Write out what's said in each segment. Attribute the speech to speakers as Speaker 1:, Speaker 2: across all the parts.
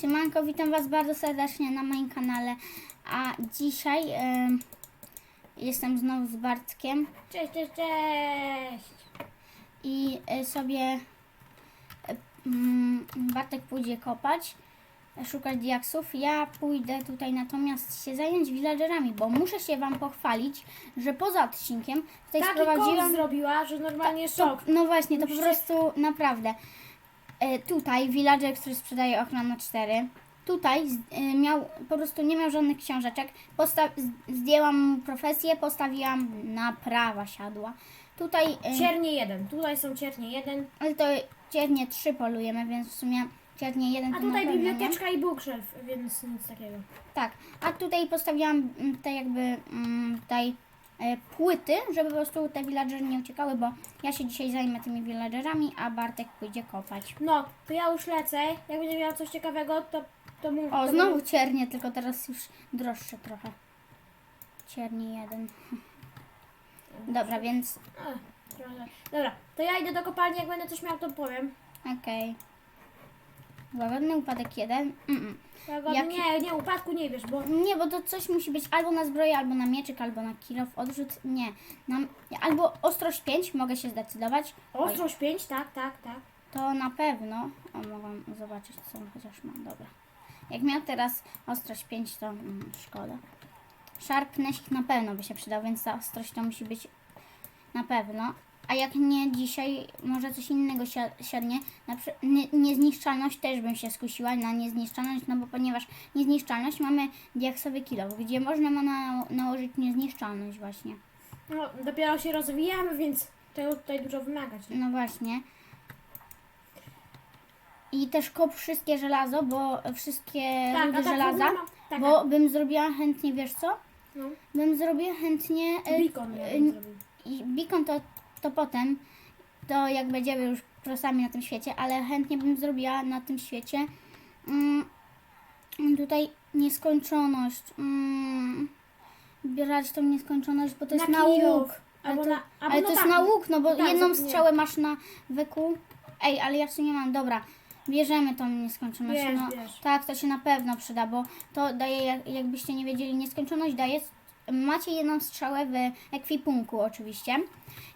Speaker 1: Siemanko, witam Was bardzo serdecznie na moim kanale. A dzisiaj em, jestem znowu z Bartkiem
Speaker 2: Cześć, cześć, cześć!
Speaker 1: i e, sobie mm, Bartek pójdzie kopać, szukać diaksów. Ja pójdę tutaj natomiast się zająć villagerami, bo muszę się Wam pochwalić, że poza odcinkiem tutaj
Speaker 2: Taki
Speaker 1: sprowadziłam...
Speaker 2: zrobiła, że normalnie
Speaker 1: To,
Speaker 2: szok.
Speaker 1: no właśnie, to po
Speaker 2: Musicie-
Speaker 1: prostu naprawdę. E, tutaj villager, który sprzedaje ochronę 4, tutaj e, miał, po prostu nie miał żadnych książeczek. Posta- zdjęłam profesję, postawiłam na prawa siadła. Tutaj, e,
Speaker 2: Ciernie jeden, tutaj są ciernie jeden,
Speaker 1: ale to ciernie 3 polujemy, więc w sumie ciernie 1
Speaker 2: a
Speaker 1: na
Speaker 2: tutaj biblioteczka i bookshelf, więc nic takiego.
Speaker 1: Tak, a tutaj postawiłam te jakby tutaj płyty, żeby po prostu te villagery nie uciekały, bo ja się dzisiaj zajmę tymi villagerami, a Bartek pójdzie kopać.
Speaker 2: No, to ja już lecę, jak będzie miał coś ciekawego, to, to mów.
Speaker 1: O,
Speaker 2: to
Speaker 1: znowu
Speaker 2: mów.
Speaker 1: ciernie, tylko teraz już droższe trochę. Ciernie jeden. Dobra, więc
Speaker 2: A. Dobra, to ja idę do kopalni, jak będę coś miał, to powiem.
Speaker 1: okej. Łagodny upadek jeden. Mm
Speaker 2: Łagodny-
Speaker 1: Jak-
Speaker 2: Nie, nie, upadku nie wiesz, bo
Speaker 1: -mm. Nie, bo to coś musi być albo na zbroję, albo na mieczyk, albo na kilof. Odrzut nie. Na, albo ostrość 5, mogę się zdecydować. Oj,
Speaker 2: ostrość 5, tak, tak, tak.
Speaker 1: to na pewno. O, mogę zobaczyć, co chociaż mam. Dobra. Jak miał teraz ostrość 5, to mm, szkoda. Sharpness na pewno by się przydał, więc ta ostrość to musi być na pewno. A jak nie dzisiaj, może coś innego si- siadnie. Na przy- nie, niezniszczalność też bym się skusiła na niezniszczalność, no bo ponieważ niezniszczalność mamy diaksowy kilo, gdzie można ma na, nałożyć niezniszczalność właśnie.
Speaker 2: No, dopiero się rozwijamy, więc tego tutaj dużo wymagać.
Speaker 1: No właśnie. I też kop wszystkie żelazo, bo wszystkie
Speaker 2: Tak, tak
Speaker 1: żelaza,
Speaker 2: mam- tak,
Speaker 1: bo bym zrobiła chętnie, wiesz co?
Speaker 2: No.
Speaker 1: Bym zrobiła chętnie... e,
Speaker 2: Beacon ja
Speaker 1: e,
Speaker 2: bym zrobił.
Speaker 1: Beacon to, to potem, to jak będziemy już prosami na tym świecie, ale chętnie bym zrobiła na tym świecie mm, tutaj nieskończoność. Mm, brać tą nieskończoność, bo to jest na, łuk. Ale
Speaker 2: Albo
Speaker 1: to,
Speaker 2: na, albo
Speaker 1: ale
Speaker 2: no
Speaker 1: to jest
Speaker 2: tak,
Speaker 1: na łuk, no bo
Speaker 2: tak,
Speaker 1: jedną
Speaker 2: zapomniałam.
Speaker 1: strzałę masz na wyku. Ej, ale ja w sumie mam, dobra. Bierzemy tą nieskończoność.
Speaker 2: Bierz,
Speaker 1: no,
Speaker 2: bierz.
Speaker 1: Tak, to się na pewno przyda, bo to daje, jak, jakbyście nie wiedzieli, nieskończoność daje. Macie jedną strzałę w ekwipunku oczywiście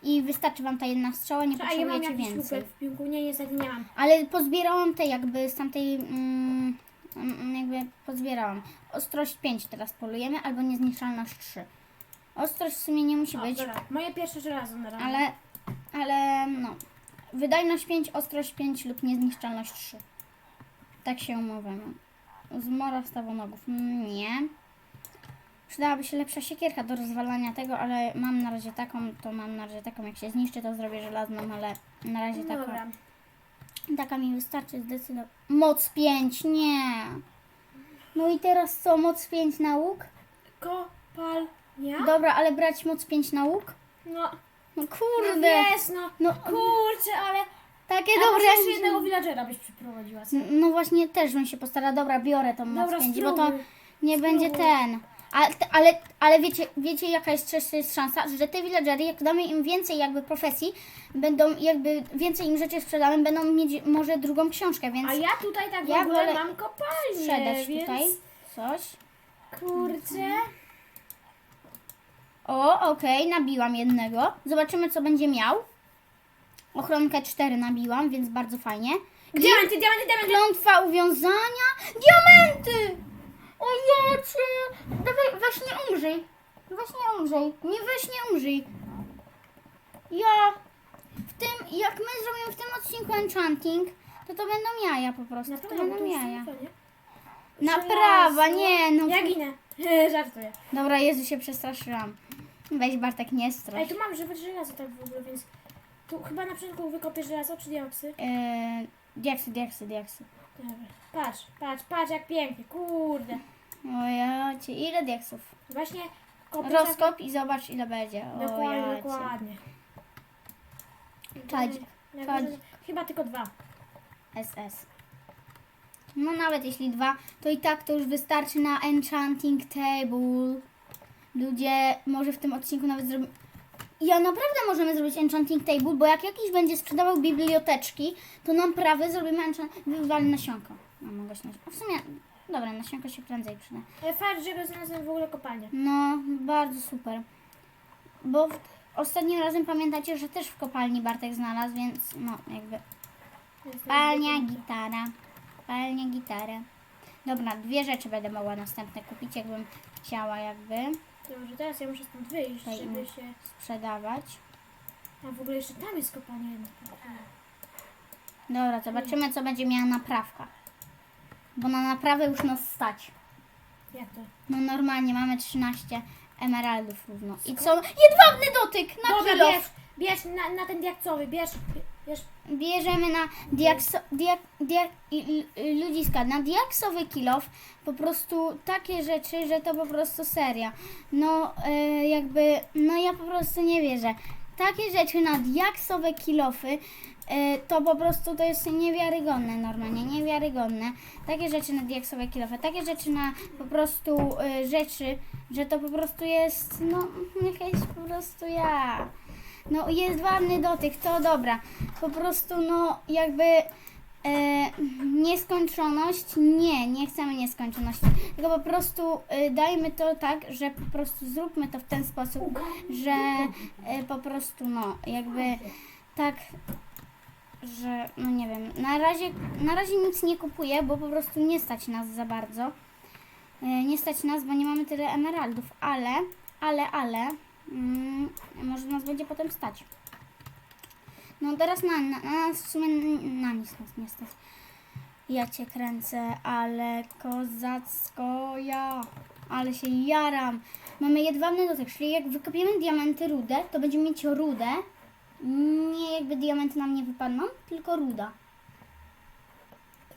Speaker 1: i wystarczy wam ta jedna strzała, nie
Speaker 2: A ja mam
Speaker 1: potrzebujecie
Speaker 2: jakiś
Speaker 1: więcej.
Speaker 2: słupek w piłku, nie, niestety nie mam.
Speaker 1: Ale pozbierałam te jakby z tamtej, mm, mm, jakby pozbierałam. Ostrość 5 teraz polujemy, albo niezniszczalność 3. Ostrość w sumie nie musi
Speaker 2: O,
Speaker 1: być,
Speaker 2: dobra, moje pierwsze żelazo na razie.
Speaker 1: ale, ale no. Wydajność 5, ostrość 5 lub niezniszczalność 3. Tak się umówimy. Zmora stawonogów. Nie. Przydałaby się lepsza siekierka do rozwalania tego, ale mam na razie taką, to mam na razie taką. Jak się zniszczy, to zrobię żelazną, ale na razie taką.
Speaker 2: Dobra.
Speaker 1: Taka mi wystarczy zdecydowanie. Moc 5, nie. No i teraz co, moc 5 na łuk?
Speaker 2: Kopalnia?
Speaker 1: Dobra, ale brać moc 5 na łuk?
Speaker 2: No,
Speaker 1: No
Speaker 2: no
Speaker 1: kurde.
Speaker 2: wiesz, no.
Speaker 1: No
Speaker 2: Kurczę, ale...
Speaker 1: takie
Speaker 2: A może
Speaker 1: dobre.
Speaker 2: jeszcze jednego villagera byś przyprowadziła. co?
Speaker 1: No właśnie też bym się postarała. Dobra, biorę tą moc
Speaker 2: Dobra,
Speaker 1: 5, bo to
Speaker 2: spróbuj.
Speaker 1: nie będzie ten. Ale, ale, ale wiecie, wiecie jaka jest jest szansa, że te villagery, jak damy im więcej jakby profesji, będą jakby więcej im rzeczy sprzedamy, będą mieć może drugą książkę, więc
Speaker 2: A ja tutaj tak w
Speaker 1: Ja
Speaker 2: ogóle
Speaker 1: wolę
Speaker 2: mam kopalnię,
Speaker 1: sprzedać
Speaker 2: więc...
Speaker 1: tutaj coś.
Speaker 2: Kurczę.
Speaker 1: O, okej, nabiłam jednego. Zobaczymy, co będzie miał. Ochronkę 4 nabiłam, więc bardzo fajnie.
Speaker 2: Diamenty, diamenty, diamenty!
Speaker 1: Klątwa uwiązania. Diamenty! O jacie! Dawaj, weź nie umrzyj. Weź nie umrzyj. Nie weź nie umrzyj. Ja w tym, jak my zrobimy w tym odcinku enchanting, to to będą jaja po prostu. To będą jaja. Naprawa, nie no.
Speaker 2: Ja ginę. Żartuję.
Speaker 1: Dobra, Jezu, się przestraszyłam. Weź Bartek, nie strasz.
Speaker 2: Ej, tu mam żywe żelazo tak w ogóle, więc... Tu chyba na początku wykopię żelazo czy dioksy?
Speaker 1: Eee, diaksy, diaksy, diaksy.
Speaker 2: Dobra. Patrz, patrz, patrz jak pięknie, kurde.
Speaker 1: O ja cię, ile diaksów?
Speaker 2: Właśnie kopię
Speaker 1: Rozkop i zobacz ile będzie. O
Speaker 2: Dokładnie,
Speaker 1: ja cię.
Speaker 2: dokładnie.
Speaker 1: Czadzik, czadzik.
Speaker 2: Chyba tylko dwa.
Speaker 1: SS. No nawet jeśli dwa, to i tak to już wystarczy na enchanting table. Ludzie, może w tym odcinku nawet zrobimy... Ja naprawdę możemy zrobić enchanting table, bo jak jakiś będzie sprzedawał biblioteczki, to naprawdę zrobimy enchant... Wywali nasionko. No mogę się A w sumie, dobra, nasionko się prędzej przyda.
Speaker 2: Ale fakt, że znalazłem w ogóle kopalnię.
Speaker 1: No, bardzo super. Bo w, ostatnim razem pamiętacie, że też w kopalni Bartek znalazł, więc no jakby
Speaker 2: Jestem
Speaker 1: palnia,
Speaker 2: zbyt-
Speaker 1: gitara, palnia, gitara. Dobra, dwie rzeczy będę mogła następne kupić, jakbym chciała jakby
Speaker 2: Dobrze, teraz ja muszę stąd wyjść,
Speaker 1: Tutaj
Speaker 2: żeby się...
Speaker 1: sprzedawać.
Speaker 2: A w ogóle jeszcze tam jest kopalnia.
Speaker 1: Dobra, zobaczymy co będzie miała naprawka. Bo na naprawę już nas stać.
Speaker 2: Jak to?
Speaker 1: No normalnie mamy 13 emeraldów równo. I co? Jedwabny dotyk na
Speaker 2: Dobra,
Speaker 1: kilo.
Speaker 2: bierz, bierz na, na ten diakcowy, bierz, bierz.
Speaker 1: Bierzemy na diakso, diak, diak, i- i- ludziska, na diaksowy kilof po prostu takie rzeczy, że to po prostu seria. No e, jakby, no ja po prostu nie wierzę. Takie rzeczy na diaksowe kilofy to po prostu to jest niewiarygodne normalnie, niewiarygodne. Takie rzeczy na diaksowe kilofy, takie rzeczy na po prostu e, rzeczy, że to po prostu jest, no jakaś po prostu ja. No jest ładny dotyk, to dobra. Po prostu no jakby e, nieskończoność, nie, nie chcemy nieskończoności. Tylko po prostu dajmy to tak, że po prostu zróbmy to w ten sposób, że po prostu no jakby tak, że no nie wiem, na razie, na razie nic nie kupuję, bo po prostu nie stać nas za bardzo. E, nie stać nas, bo nie mamy tyle emeraldów, ale, ale, ale, mm, może nas będzie potem stać. No teraz na, na, na nas w sumie na nic nas nie stać. Ja cię kręcę, ale kozacko ja, ale się jaram. Mamy jedwabny dotyk, czyli jak wykopiemy diamenty rudę, to będziemy mieć rudę. Nie jakby diamenty nam nie wypadną, tylko ruda.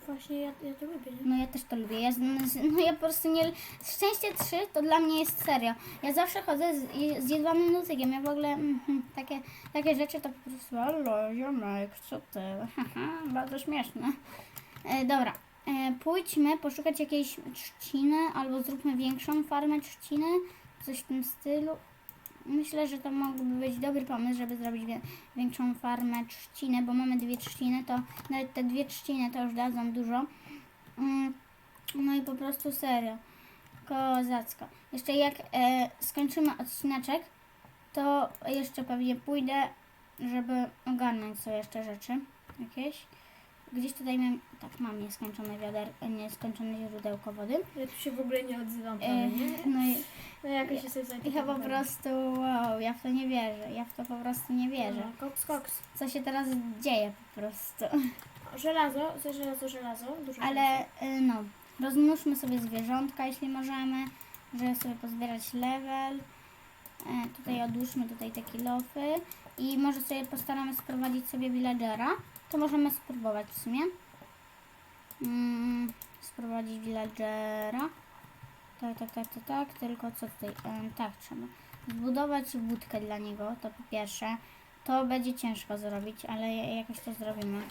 Speaker 2: Właśnie ja, ja to lubię, nie?
Speaker 1: No ja też to lubię. Ja, z- z- no ja po prostu nie... Szczęście 3 to dla mnie jest serio. Ja zawsze chodzę z, i- z jedwanym dotykiem. Ja w ogóle mhm, takie, takie rzeczy to po prostu... Halo, ziomek, co ty? Haha, bardzo śmieszne. E, dobra. E, pójdźmy poszukać jakiejś trzciny albo zróbmy większą farmę trzciny. Coś w tym stylu. Myślę, że to mógłby być dobry pomysł, żeby zrobić większą farmę trzciny, bo mamy dwie trzciny, to nawet te dwie trzciny to już dadzą dużo. Mm, No i po prostu serio. Kozacko. Jeszcze jak e, skończymy odcineczek, to jeszcze pewnie pójdę, żeby ogarnąć sobie jeszcze rzeczy jakieś. Gdzieś tutaj mam, tak mam nieskończone wiader, nieskończone źródełko wody.
Speaker 2: Ja tu się w ogóle nie odzywam
Speaker 1: E,
Speaker 2: prawie, nie?
Speaker 1: no i
Speaker 2: No jakoś się sobie
Speaker 1: ja po prostu, wow, ja w to nie wierzę. Ja w to po prostu nie wierzę.
Speaker 2: Koks, koks.
Speaker 1: Co się teraz dzieje po prostu.
Speaker 2: Żelazo, żelazo, żelazo. Dużo
Speaker 1: Ale y, no, rozmnóżmy sobie zwierzątka, jeśli możemy, żeby sobie pozbierać level. E, tutaj odłóżmy tutaj te kilofy i może sobie postaramy sprowadzić sobie villagera. To możemy spróbować w sumie. Mm, sprowadzić villagera. Tak, tak, tak, tak, tak, tylko co tutaj? Em, tak, trzeba zbudować budkę dla niego, to po pierwsze. To będzie ciężko zrobić, ale jakoś to zrobimy.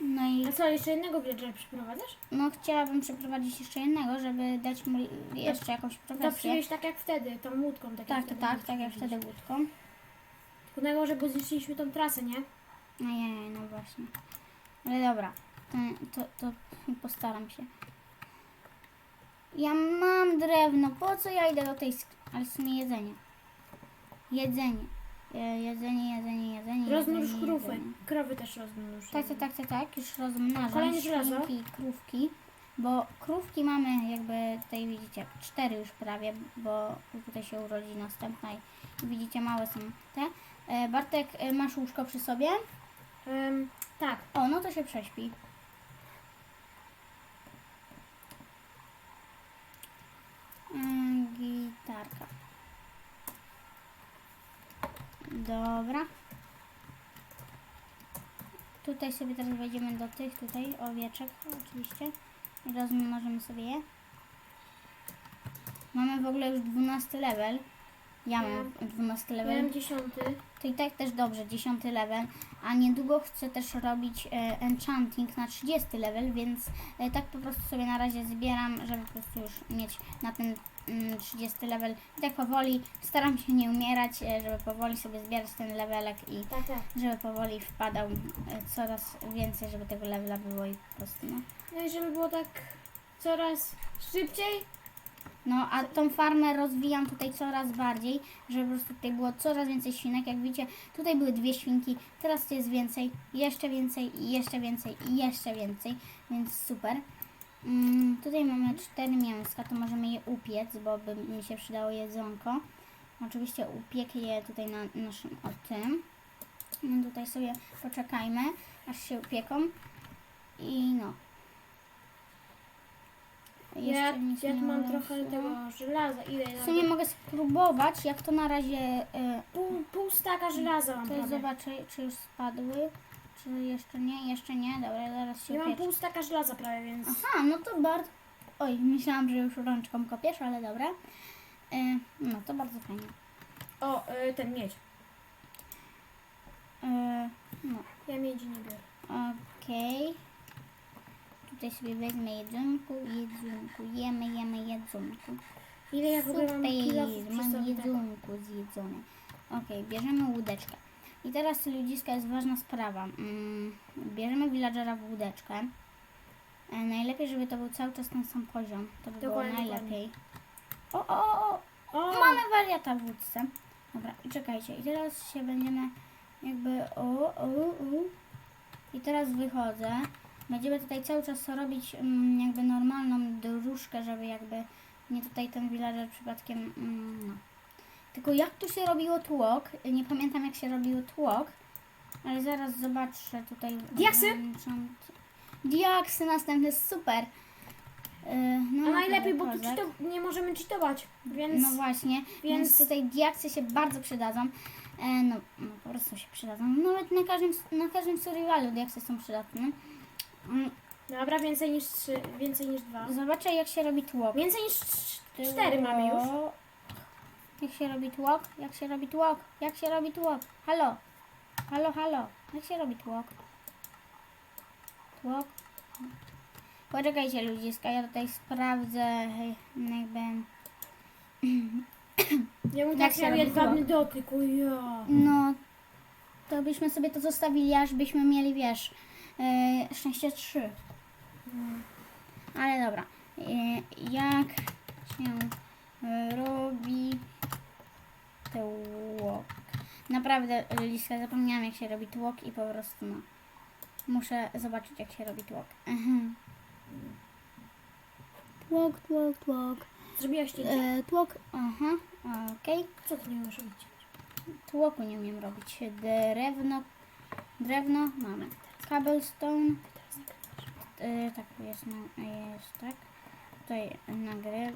Speaker 1: No i
Speaker 2: A co, jeszcze jednego villagera przyprowadzasz?
Speaker 1: no chciałabym przeprowadzić jeszcze jednego, żeby dać mu jeszcze jakąś
Speaker 2: To
Speaker 1: profesję.
Speaker 2: przywieźć tak jak wtedy, tą łódką. Tak,
Speaker 1: Tak, to
Speaker 2: wtedy
Speaker 1: tak, tak jak wtedy łódką.
Speaker 2: Tylko najgorzej, bo zniszczyliśmy tą trasę, nie?
Speaker 1: Ojej, no właśnie. Ale dobra, to, to, to postaram się. Ja mam drewno, po co ja idę do tej Ale w sumie jedzenie. Jedzenie. Je- Jedzenie, jedzenie, jedzenie.
Speaker 2: Rozmnóż
Speaker 1: jedzenie,
Speaker 2: krówę.
Speaker 1: jedzenie.
Speaker 2: Krowy też rozmnóż.
Speaker 1: Tak, tak, tak, tak, tak, już rozmnażam
Speaker 2: Kolejne żelazo.
Speaker 1: świnki i krówki, bo krówki mamy jakby tutaj widzicie, cztery już prawie, bo tutaj się urodzi następna i widzicie małe są te. E, Bartek, e, masz łóżko przy sobie?
Speaker 2: Em, tak.
Speaker 1: O, no to się prześpi. Mm, Gitarka. Dobra. Tutaj sobie teraz wejdziemy do tych tutaj owieczek oczywiście. I rozmnożymy sobie je. Mamy w ogóle już 12 level. Ja mam 12 level.
Speaker 2: Miałem dziesiąty.
Speaker 1: To i tak też dobrze, 10 level, a niedługo chcę też robić e, enchanting na 30 level, więc e, tak po prostu sobie na razie zbieram, żeby po prostu już mieć na ten mm, 30 level. I tak powoli staram się nie umierać, e, żeby powoli sobie zbierać ten levelek i
Speaker 2: Tak, tak.
Speaker 1: żeby powoli wpadał coraz więcej, żeby tego levela było i po prostu no.
Speaker 2: No i żeby było tak coraz szybciej.
Speaker 1: No, a tą farmę rozwijam tutaj coraz bardziej, żeby po prostu tutaj było coraz więcej świnek. Jak widzicie, tutaj były dwie świnki, teraz jest więcej, jeszcze więcej, jeszcze więcej, jeszcze więcej, więc super. Mm, tutaj mamy cztery mięska, to możemy je upiec, bo by mi się przydało jedzonko. Oczywiście upiekę je tutaj na naszym o tym. No tutaj sobie poczekajmy, aż się upieką. I no.
Speaker 2: Ja,
Speaker 1: nic
Speaker 2: ja
Speaker 1: nie
Speaker 2: tu mam
Speaker 1: urosło.
Speaker 2: trochę tego żelaza. Ile
Speaker 1: W sumie mogę spróbować, jak to na razie. y,
Speaker 2: Pół, pół staka żelaza mam
Speaker 1: to
Speaker 2: prawie.
Speaker 1: zobaczę, czy już spadły, czy jeszcze nie, jeszcze nie. Dobra, zaraz się
Speaker 2: Ja mam pół staka żelaza prawie, więc...
Speaker 1: Aha, no to bardzo. Oj, myślałam, że już rączką kopiesz, ale dobra. Y, no to bardzo fajnie.
Speaker 2: O, y, ten miedź.
Speaker 1: Y, no,
Speaker 2: Ja miedzi nie biorę.
Speaker 1: okej. Tutaj sobie wezmę jedzonku, jedzonku, jemy, jemy jedzonku.
Speaker 2: Ile ja w ogóle mam kilofów przy
Speaker 1: mam
Speaker 2: sobie
Speaker 1: jedzonku zjedzone. Okej, bierzemy łódeczkę. I teraz ludziska jest ważna sprawa. Mm, bierzemy villagera w łódeczkę. E, najlepiej, żeby to był cały czas ten sam poziom. To by
Speaker 2: Dokładnie,
Speaker 1: było najlepiej. O, o, o, o, mamy wariata w łódce. Dobra, i czekajcie. I teraz się będziemy jakby o, o, o. I teraz wychodzę. Będziemy tutaj cały czas robić mm, jakby normalną dróżkę, żeby jakby nie tutaj ten villager przypadkiem, mm, no. Tylko jak tu się robiło tłok? Nie pamiętam jak się robiło tłok, ale zaraz zobaczę tutaj.
Speaker 2: Diaksy?
Speaker 1: Diaksy następne, super. Yy, no,
Speaker 2: a najlepiej, bo tu cheato- nie możemy cheatować, więc...
Speaker 1: No właśnie, więc,
Speaker 2: więc-
Speaker 1: tutaj diaksy się bardzo przydadzą. E, no, no po prostu się przydadzą. Nawet na każdym, na każdym survivalu diaksy są przydatne.
Speaker 2: Dobra, więcej niż trzy, więcej niż dwa.
Speaker 1: Zobaczę jak się robi tłok.
Speaker 2: Więcej niż trz- cztery mamy już.
Speaker 1: Jak się robi tłok? Jak się robi tłok? Jak się robi tłok? Halo? Halo, halo? Jak się robi tłok? Tłok? Poczekajcie ludziska, ja tutaj sprawdzę hej, jakby...
Speaker 2: Ja bym
Speaker 1: Jak
Speaker 2: tak
Speaker 1: się
Speaker 2: miał
Speaker 1: robi
Speaker 2: jedwabny dotyk, o ja.
Speaker 1: No, to byśmy sobie to zostawili, aż byśmy mieli, wiesz, yy, szczęście 3. Ale dobra. Yy, jak się yy, robi tłok? Naprawdę, Liska, zapomniałam jak się robi tłok i po prostu no. Muszę zobaczyć jak się robi tłok. Tłok, tłok, tłok.
Speaker 2: Zrobiłaś zdjęcie?
Speaker 1: E, tłok, aha, okej.
Speaker 2: Co ty nie umiesz robić?
Speaker 1: Tłoku nie umiem robić. Drewno, drewno mamy. Cobblestone, yy, tak jest, no, jest tak. Tutaj nagry.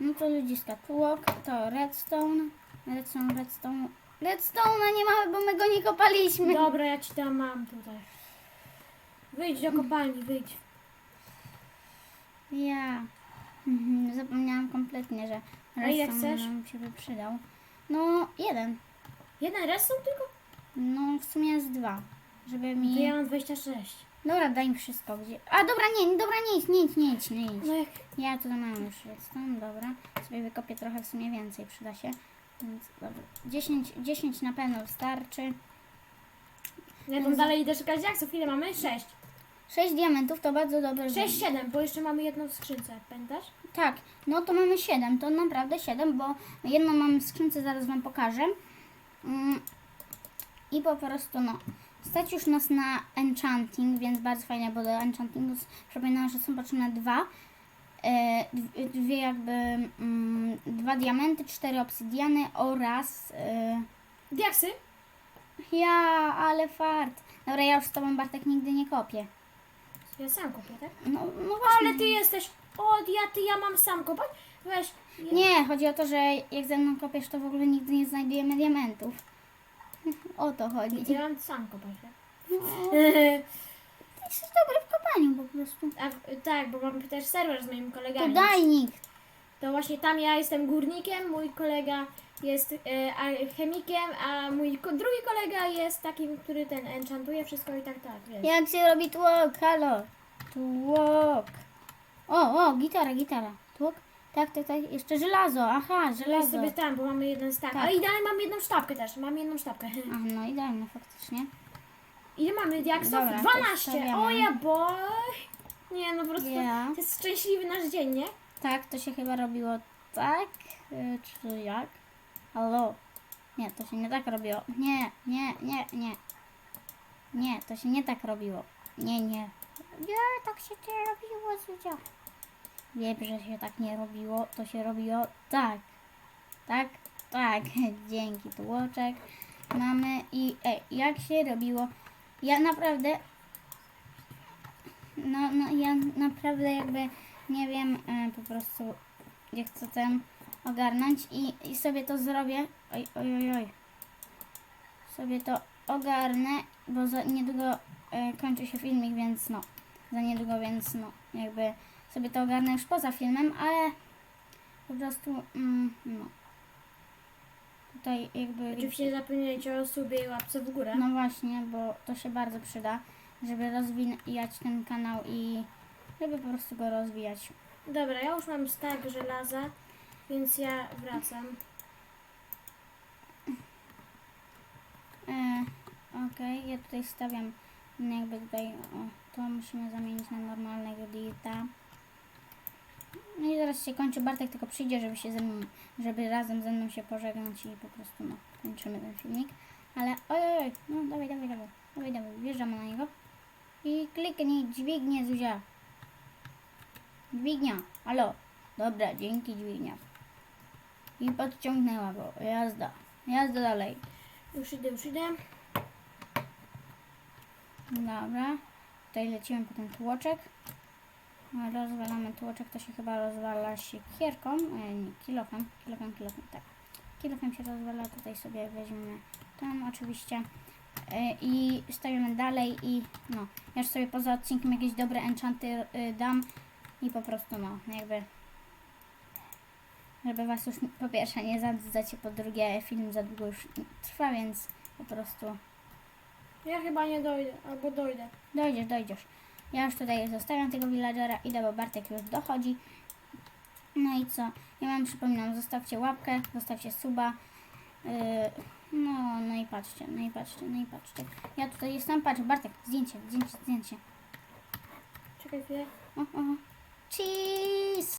Speaker 1: No to ludziska, tłok, to redstone, redstone, redstone. Redstone nie mamy, bo my go nie kopaliśmy.
Speaker 2: Dobra, ja ci tam mam tutaj. Wyjdź do kopalni, wyjdź.
Speaker 1: Ja. Mhm, zapomniałam kompletnie, że
Speaker 2: A ile
Speaker 1: redstone
Speaker 2: chcesz?
Speaker 1: nam się by przydał. No, jeden.
Speaker 2: Jeden redstone tylko?
Speaker 1: No, w sumie jest dwa. Żeby mi...
Speaker 2: To ja mam 26.
Speaker 1: Dobra, daj mi wszystko. Gdzie... A dobra, nie, dobra, nie idź, nie idź, nie idź, nie idź.
Speaker 2: No jak...
Speaker 1: Ja tutaj mam już redstone, dobra. Sobie wykopię trochę, w sumie więcej przyda się. Więc dobra. 10, 10 na pewno wystarczy.
Speaker 2: Ja tam dalej idę szukać diaksów. Ile mamy? 6.
Speaker 1: 6 diamentów to bardzo dobry
Speaker 2: 6,
Speaker 1: wynik.
Speaker 2: 7, bo jeszcze mamy jedną w skrzynce, pamiętasz?
Speaker 1: Tak, no to mamy 7, to naprawdę 7, bo jedną mam w skrzynce, zaraz Wam pokażę. Mm, I po prostu no, stać już nas na enchanting, więc bardzo fajnie, bo do enchantingu przypominam, że są potrzebne dwa. E, dwie- jakby, mm, dwa diamenty, cztery obsydiany oraz... E,
Speaker 2: Diaksy?
Speaker 1: ja, ale fart. Dobra, ja już z Tobą Bartek nigdy nie kopię.
Speaker 2: Ja sam kopię, tak?
Speaker 1: No, no właśnie.
Speaker 2: Ale ty jesteś... O, ja, ty, ja mam sam kopać? Weź. Ja...
Speaker 1: Nie, chodzi o to, że jak ze mną kopiesz, to w ogóle nigdy nie znajdujemy diamentów. O to chodzi.
Speaker 2: Ja mam sam kopać, tak?
Speaker 1: No, jesteś dobry w kopaniu po prostu.
Speaker 2: A, tak, bo mam też serwer z moimi
Speaker 1: To
Speaker 2: kolegami.
Speaker 1: daj nikt.
Speaker 2: to właśnie tam ja jestem górnikiem, mój kolega jest e, alchemikiem, a mój ko- drugi kolega jest takim, który ten enchantuje wszystko i tak, tak, wiesz.
Speaker 1: Jak się robi tłok? Halo. Tłok. O, o, gitara, gitara. Tłok? Tak, tak, tak. Jeszcze żelazo. Aha,
Speaker 2: Ja
Speaker 1: żelazo.
Speaker 2: sobie tam, bo mamy jeden stack.
Speaker 1: Tak.
Speaker 2: A i dalej mamy jedną sztabkę też, mamy jedną sztabkę.
Speaker 1: Ach, no idealnie, faktycznie.
Speaker 2: Ile mamy diaksów?
Speaker 1: Dobra, to
Speaker 2: 12!
Speaker 1: stawiamy.
Speaker 2: O ja boy! Nie, no po prostu
Speaker 1: Ja.
Speaker 2: to jest szczęśliwy nasz dzień, nie?
Speaker 1: Tak, to się chyba robiło tak? Y, Czy jak? Halo? Nie, to się nie tak robiło. Nie, nie, nie, nie. Nie, to się nie tak robiło. Nie, nie. Nie, tak się nie robiło, Zuzia. Wiem, że się tak nie robiło, to się robiło tak. Tak, tak. Dzięki, tłoczek. Mamy i ej, jak się robiło? Ja naprawdę no, no ja naprawdę jakby nie wiem e, po prostu jak chcę ten ogarnąć i, i sobie to zrobię. Oj, oj, oj, oj. Sobie to ogarnę, bo za niedługo e, kończy się filmik, więc no, za niedługo, więc no, jakby sobie to ogarnę już poza filmem, ale po prostu, mm, no. Tutaj jakby...
Speaker 2: Oczywiście zapomnieliście o subie i łapce w górę.
Speaker 1: No właśnie, bo to się bardzo przyda, żeby rozwijać ten kanał i żeby po prostu go rozwijać.
Speaker 2: Dobra, ja już mam stack żelaza, więc ja wracam.
Speaker 1: E, Okej, ja tutaj stawiam jakby tutaj, o, to musimy zamienić na normalnego dieta. No i zaraz się kończy, Bartek tylko przyjdzie, żeby się ze mną, żeby razem ze mną się pożegnać i po prostu no, kończymy ten filmik. Ale oj, oj, no dawaj, dawaj, dawaj, dawaj, dawaj, wjeżdżamy na niego. I kliknij dźwignię Zuzia. Dźwignia, halo. Dobra, dzięki dźwignia. I podciągnęła go, jazda, jazda dalej.
Speaker 2: Już idę, już idę.
Speaker 1: Dobra, tutaj lecimy po ten tłoczek. Rozwalamy tłoczek, to się chyba rozwala siekierką, e, nie, kilofem, kilofem, kilofem, tak. Kilofem się rozwala, tutaj sobie weźmiemy tam oczywiście e, i stawiamy dalej i no, ja już sobie poza odcinkiem jakieś dobre enchanty y, dam i po prostu no, jakby żeby was już po pierwsze nie zadzdać, po drugie film za długo już trwa, więc po prostu
Speaker 2: Ja chyba nie dojdę, albo dojdę.
Speaker 1: Dojdziesz, dojdziesz. Ja już tutaj zostawiam tego villagera, idę, bo Bartek już dochodzi. No i co? Ja wam przypominam, zostawcie łapkę, zostawcie suba. Yy, no, no i patrzcie, no i patrzcie, no i patrzcie. Ja tutaj jestem, patrz, Bartek, zdjęcie, zdjęcie, zdjęcie.
Speaker 2: Czekaj chwilę.
Speaker 1: O, o. Cheese!